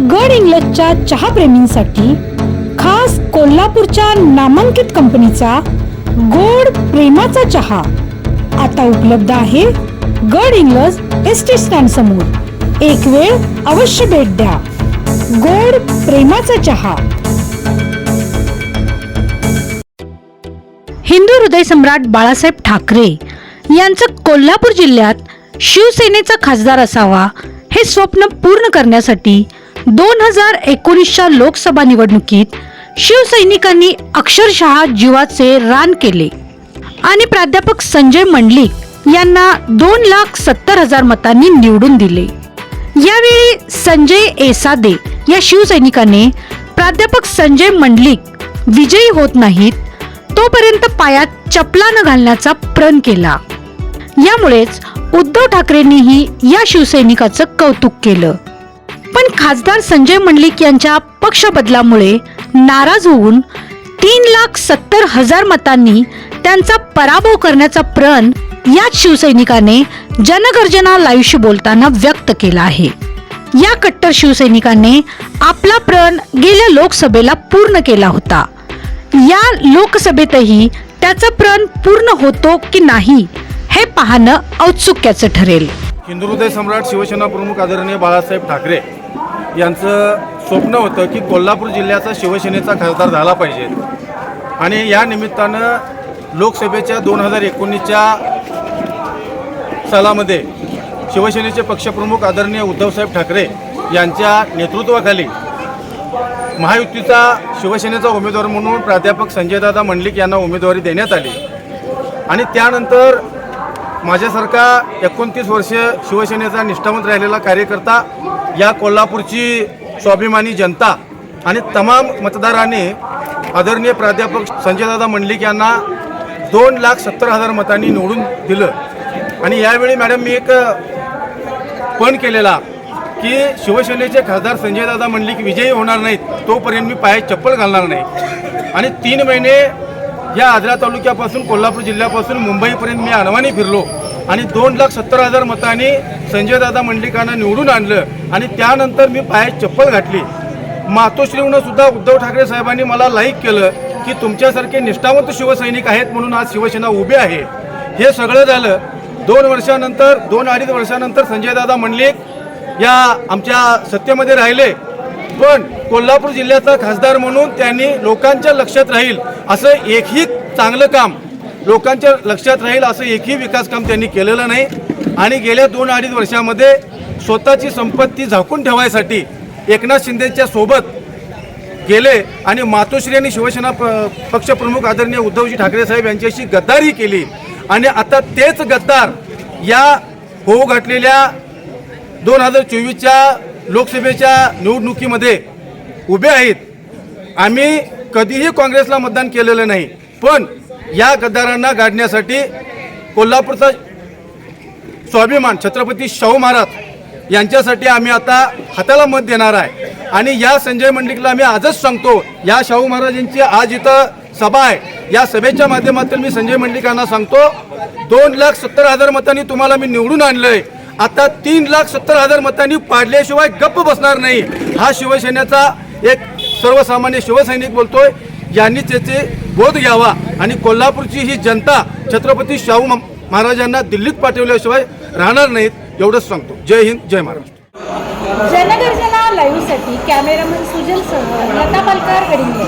गड इंग्लजच्या चहाप्रेमींसाठी खास कोल्हापूरच्या नामांकित कंपनीचा गोड प्रेमाचा चहा आता उपलब्ध आहे गड इंग्लज एस टी स्टँड समोर. एक वेळ अवश्य भेट द्या. गोड प्रेमाचा चहा. हिंदू हृदय सम्राट बाळासाहेब ठाकरे यांचं कोल्हापूर जिल्ह्यात शिवसेनेचा खासदार असावा हे स्वप्न पूर्ण करण्यासाठी दोन हजार एकोणीसच्या लोकसभा निवडणुकीत शिवसैनिकांनी अक्षरशः जीवाचे रान केले. आणि प्राध्यापक संजय मंडलिक यांना दोन लाख सत्तर हजार मतांनी निवडून दिले. यावेळी संजय एसादे या शिवसैनिकाने प्राध्यापक संजय मंडलिक विजयी होत नाहीत तोपर्यंत पायात चपला न घालण्याचा प्रण केला. यामुळेच उद्धव ठाकरेंनीही या शिवसैनिकाचं कौतुक केलं. खासदार संजय मंडलिक यांच्या पक्ष बदलामुळे नाराज होऊन तीन लाख सत्तर हजार मतांनी त्यांचा पराभव करण्याचा प्रण याच शिवसैनिकाने जनगर्जना लाईव्हशी बोलताना व्यक्त केला आहे. या कट्टर शिवसैनिकाने आपला प्रण गेल्या लोकसभेला पूर्ण केला होता. या लोकसभेतही त्याचा प्रण पूर्ण होतो की नाही हे पाहणं औत्सुक्याचं ठरेल. हिंदू हृदय सम्राट शिवसेना प्रमुख आदरणीय बाळासाहेब ठाकरे यांचं स्वप्न होतं की कोल्हापूर जिल्ह्याचा शिवसेनेचा खासदार झाला पाहिजे. आणि या निमित्तानं लोकसभेच्या दोन हजार एकोणीसच्या सालामध्ये शिवसेनेचे पक्षप्रमुख आदरणीय उद्धवसाहेब ठाकरे यांच्या नेतृत्वाखाली महायुतीचा शिवसेनेचा उमेदवार म्हणून प्राध्यापक संजयदादा मंडलिक यांना उमेदवारी देण्यात आली. आणि त्यानंतर माझ्यासारखा एकोणतीस वर्ष शिवसेनेचा निष्ठावंत राहिलेला कार्यकर्ता या कोल्हापूरची स्वाभिमानी जनता आणि तमाम मतदारांनी आदरणीय प्राध्यापक संजयदादा मंडलिक यांना दोन लाख सत्तर हजार मतांनी निवडून दिलं. आणि यावेळी मॅडम मी एक पण केलेला की शिवसेनेचे खासदार संजयदादा मंडलिक विजयी होणार नाहीत तोपर्यंत मी पायात चप्पल घालणार नाही. आणि तीन महिने या आजरा तालुक्यापासून कोल्हापूर जिल्ह्यापासून मुंबईपर्यंत मी अनवाणी फिरलो. आणि दोन लाख सत्तर हजार मतांनी संजयदादा मंडलिकांना निवडून आणलं. आणि त्यानंतर मी पायात चप्पल घातली. मातोश्रीहून सुद्धा उद्धव ठाकरे साहेबांनी मला लाईक केलं की तुमच्यासारखे निष्ठावंत शिवसैनिक आहेत म्हणून आज शिवसेना उभी आहे. हे सगळं झालं. दोन वर्षानंतर दोन अडीच वर्षानंतर संजयदादा मंडलिक या आमच्या सत्तेमध्ये राहिले. पण कोल्हापूर जिल्ह्याचा खासदार म्हणून त्यांनी लोकांच्या लक्षात राहील असं एकही चांगलं काम लोकांच्या लक्षात राहील असं एकही विकास काम त्यांनी केलेलं नाही. आणि गेल्या दोन अडीच वर्षामध्ये स्वतःची संपत्ती झाकून ठेवायसाठी एकनाथ शिंदेच्या सोबत गेले आणि मातोश्री आणि शिवसेना प- पक्षप्रमुख आदरणीय उद्धवजी ठाकरे साहेब यांच्याशी गद्दारी केली. आणि आता तेच गद्दार या होऊ घातलेल्या दोन हजार चोवीसच्या लोकसभेच्या निवडणुकीमध्ये उभे आहेत. आम्ही कधीही काँग्रेसला मतदान केलेलं नाही पण या गद्दारांना गाडण्यासाठी कोल्हापूरचा स्वाभिमान छत्रपती शाहू महाराज यांच्यासाठी आम्ही आता हाताला मत देणार आहे. आणि या संजय मंडलिकला आम्ही आजच सांगतो या शाहू महाराजांची आज इथं सभा आहे. या सभेच्या माध्यमातून मी संजय मंडलिकांना सांगतो दोन लाख सत्तर हजार मतांनी तुम्हाला मी निवडून आणलं आहे आता तीन लाख सत्तर हजार मतांनी पाडल्याशिवाय गप्प बसणार नाही. हा शिवसेनेचा एक सर्वसामान्य शिवसैनिक बोलतोय. यांनी त्याचे बोध घ्यावा. आणि कोल्हापूरची ही जनता छत्रपती शाहू महाराजांना दिल्लीत पाठवल्याशिवाय राहणार नाहीत एवढंच सांगतो. जय हिंद जय महाराष्ट्र. जनगर्जना लाईव्हसाठी कॅमेरामन सुजल सह लता पालकर गडिंगे.